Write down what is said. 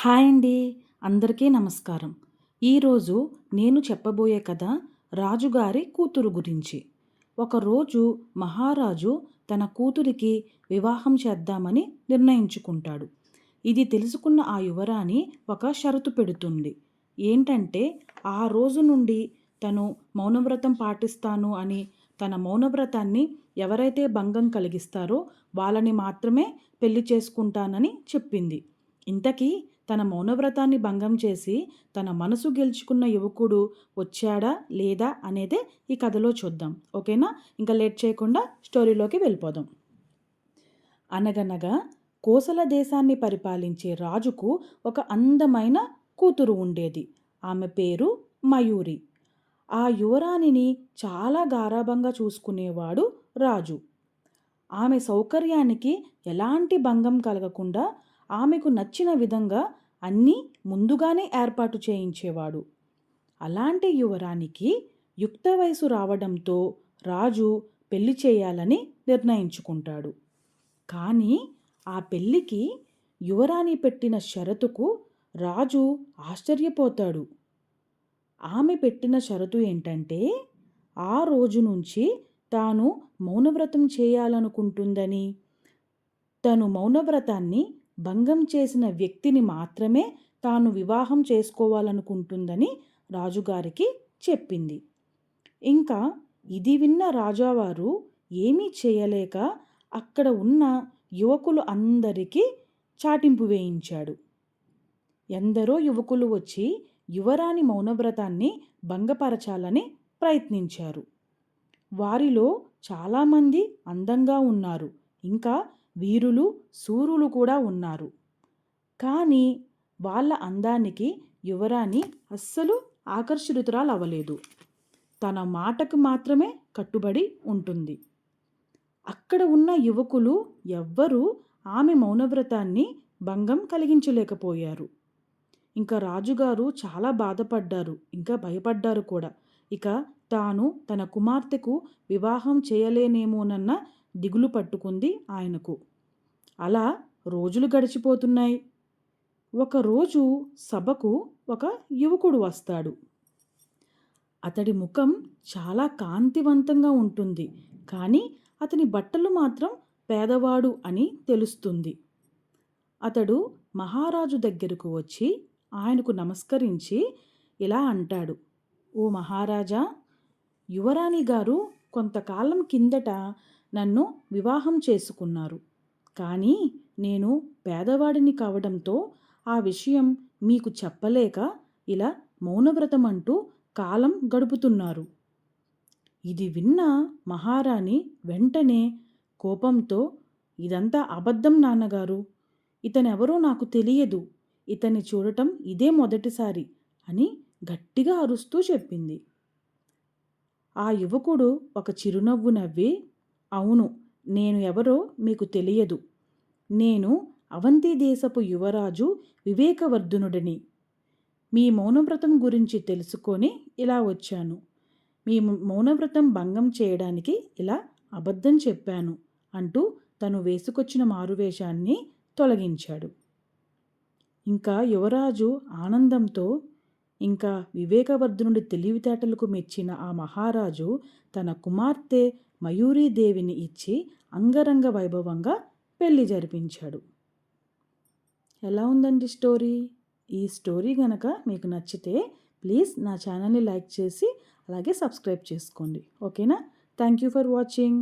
Hi అండి అందరికీ నమస్కారం. ఈరోజు నేను చెప్పబోయే కథ రాజుగారి కూతురు గురించి. ఒకరోజు మహారాజు తన కూతురికి వివాహం చేద్దామని నిర్ణయించుకుంటాడు. ఇది తెలుసుకున్న ఆ యువరాణి ఒక షరతు పెడుతుంది. ఏంటంటే ఆ రోజు నుండి తను మౌనవ్రతం పాటిస్తాను అని తన మౌనవ్రతాన్ని ఎవరైతే భంగం కలిగిస్తారో వాళ్ళని మాత్రమే పెళ్ళి చేసుకుంటానని చెప్పింది. ఇంతకీ తన మౌనవ్రతాన్ని భంగం చేసి తన మనసు గెలుచుకున్న యువకుడు వచ్చాడా లేదా అనేదే ఈ కథలో చూద్దాం. ఓకేనా? ఇంకా లేట్ చేయకుండా స్టోరీలోకి వెళ్ళిపోదాం. అనగనగా కోసల దేశాన్ని పరిపాలించే రాజుకు ఒక అందమైన కూతురు ఉండేది. ఆమె పేరు మయూరి. ఆ యువరాణిని చాలా గారాభంగా చూసుకునేవాడు రాజు. ఆమె సౌకర్యానికి ఎలాంటి భంగం కలగకుండా ఆమెకు నచ్చిన విధంగా అన్నీ ముందుగానే ఏర్పాటు చేయించేవాడు. అలాంటి యువరానికి యుక్త వయసు రావడంతో రాజు పెళ్ళి చేయాలని నిర్ణయించుకుంటాడు. కానీ ఆ పెళ్ళికి యువరాణి పెట్టిన షరతుకు రాజు ఆశ్చర్యపోతాడు. ఆమె పెట్టిన షరతు ఏంటంటే ఆ రోజు నుంచి తాను మౌనవ్రతం చేయాలనుకుంటుందని తను మౌనవ్రతాన్ని భంగం చేసిన వ్యక్తిని మాత్రమే తాను వివాహం చేసుకోవాలనుకుంటుందని రాజుగారికి చెప్పింది. ఇంకా ఇది విన్న రాజావారు ఏమీ చేయలేక అక్కడ ఉన్న యువకులు అందరికీ చాటింపు వేయించాడు. ఎందరో యువకులు వచ్చి యువరాణి మౌనవ్రతాన్ని భంగపరచాలని ప్రయత్నించారు. వారిలో చాలామంది అందంగా ఉన్నారు. ఇంకా వీరులు సూరులు కూడా ఉన్నారు. కానీ వాళ్ళ అందానికి యువరాణి అస్సలు ఆకర్షితురాలు అవ్వలేదు తన మాటకు మాత్రమే కట్టుబడి ఉంటుంది. అక్కడ ఉన్న యువకులు ఎవ్వరూ ఆమె మౌనవ్రతాన్ని భంగం కలిగించలేకపోయారు. ఇంకా రాజుగారు చాలా బాధపడ్డారు ఇంకా భయపడ్డారు కూడా. ఇక తాను తన కుమార్తెకు వివాహం చేయలేనేమోనన్న దిగులు పట్టుకుంది ఆయనకు. అలా రోజులు గడిచిపోతున్నాయి. ఒకరోజు సభకు ఒక యువకుడు వస్తాడు. అతడి ముఖం చాలా కాంతివంతంగా ఉంటుంది. కానీ అతని బట్టలు మాత్రం పేదవాడు అని తెలుస్తుంది. అతడు మహారాజు దగ్గరకు వచ్చి ఆయనకు నమస్కరించి ఇలా అంటాడు. ఓ మహారాజా యువరాణి గారు కొంతకాలం కిందట నన్ను వివాహం చేసుకున్నారు. కానీ నేను పేదవాడిని కావడంతో ఆ విషయం మీకు చెప్పలేక ఇలా మౌనవ్రతం అంటూ కాలం గడుపుతున్నారు. ఇది విన్న మహారాణి వెంటనే కోపంతో ఇదంతా అబద్ధం నాన్నగారు. ఇతనెవరో నాకు తెలియదు. ఇతన్ని చూడటం ఇదే మొదటిసారి అని గట్టిగా అరుస్తూ చెప్పింది. ఆ యువకుడు ఒక చిరునవ్వు నవ్వి అవును నేను ఎవరో మీకు తెలియదు. నేను అవంతి దేశపు యువరాజు వివేకవర్ధనుడిని. మీ మౌనవ్రతం గురించి తెలుసుకొని ఇలా వచ్చాను. మీ మౌనవ్రతం భంగం చేయడానికి ఇలా అబద్ధం చెప్పాను అంటూ తను వేసుకొచ్చిన మారువేషాన్ని తొలగించాడు. ఇంకా యువరాజు ఆనందంతో ఇంకా వివేకవర్ధనుడి తెలివితేటలకు మెచ్చిన ఆ మహారాజు తన కుమార్తె మయూరీదేవిని ఇచ్చి అంగరంగ వైభవంగా పెళ్ళి జరిపించాడు. ఎలా ఉందండి స్టోరీ? ఈ స్టోరీ కనుక మీకు నచ్చితే ప్లీజ్ నా ఛానల్ని లైక్ చేసి అలాగే సబ్స్క్రైబ్ చేసుకోండి. ఓకేనా? Thank you for watching.